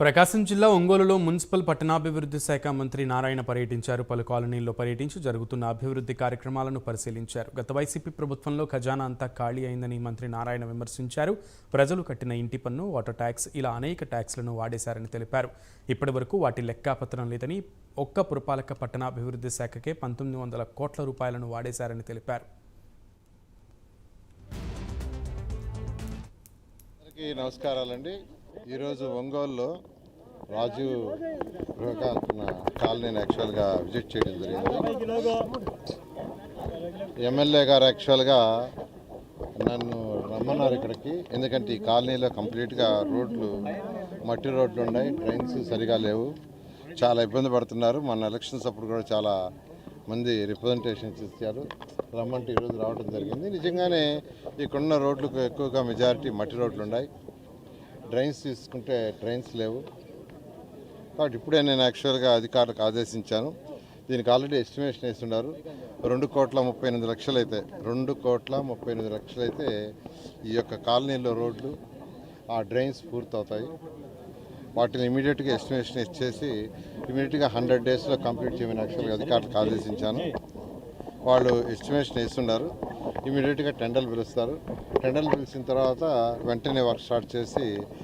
ప్రకాశం జిల్లా ఒంగోలులో మున్సిపల్ పట్టణాభివృద్ధి శాఖ మంత్రి నారాయణ పర్యటించారు. పలు కాలనీల్లో పర్యటించి జరుగుతున్న అభివృద్ధి కార్యక్రమాలను పరిశీలించారు. గత వైసీపీ ప్రభుత్వంలో ఖజానా అంతా ఖాళీ అయిందని మంత్రి నారాయణ విమర్శించారు. ప్రజలు కట్టిన ఇంటి పన్ను వాటర్ ట్యాక్స్ ఇలా అనేక ట్యాక్స్లను వాడేశారని తెలిపారు. ఇప్పటి వరకు వాటి లెక్కాపత్రం లేదని ఒక్క పురపాలక పట్టణాభివృద్ధి శాఖకే పంతొమ్మిది వందల కోట్ల రూపాయలను వాడేశారని తెలిపారు. నమస్కారాలండి. ఈరోజు ఒంగోలులో రాజు గృహకల్పన కాలనీని యాక్చువల్గా విజిట్ చేయడం జరిగింది. ఎమ్మెల్యే గారు యాక్చువల్గా నన్ను రమ్మన్నారు ఇక్కడికి. ఎందుకంటే ఈ కాలనీలో కంప్లీట్గా రోడ్లు మట్టి రోడ్లు ఉన్నాయి. డ్రైన్స్ సరిగా లేవు. చాలా ఇబ్బంది పడుతున్నారు. మన ఎలక్షన్స్ అప్పుడు కూడా చాలా మంది రిప్రజెంటేషన్స్ ఇచ్చారు. రమ్మంటే ఈరోజు రావడం జరిగింది. నిజంగానే ఇక్కడున్న రోడ్లకు ఎక్కువగా మెజారిటీ మట్టి రోడ్లు ఉన్నాయి. డ్రైన్స్ తీసుకుంటే డ్రైన్స్ లేవు. కాబట్టి ఇప్పుడే నేను యాక్చువల్గా అధికారులకు ఆదేశించాను. దీనికి ఆల్రెడీ ఎస్టిమేషన్ వేస్తున్నారు. రెండు కోట్ల ముప్పై ఎనిమిది లక్షలు అయితే రెండు కోట్ల ముప్పై ఎనిమిది లక్షలు అయితే ఈ యొక్క కాలనీలో రోడ్లు ఆ డ్రైన్స్ పూర్తవుతాయి. వాటిని ఇమీడియట్గా ఎస్టిమేషన్ ఇచ్చేసి ఇమీడియట్గా హండ్రెడ్ డేస్లో కంప్లీట్ చేయమని యాక్చువల్గా అధికారులకు ఆదేశించాను. వాళ్ళు ఎస్టిమేషన్ వేస్తున్నారు. ఇమీడియట్గా టెండర్లు పిలుస్తారు. టెండర్లు పిలిచిన తర్వాత వెంటనే వర్క్ స్టార్ట్ చేసి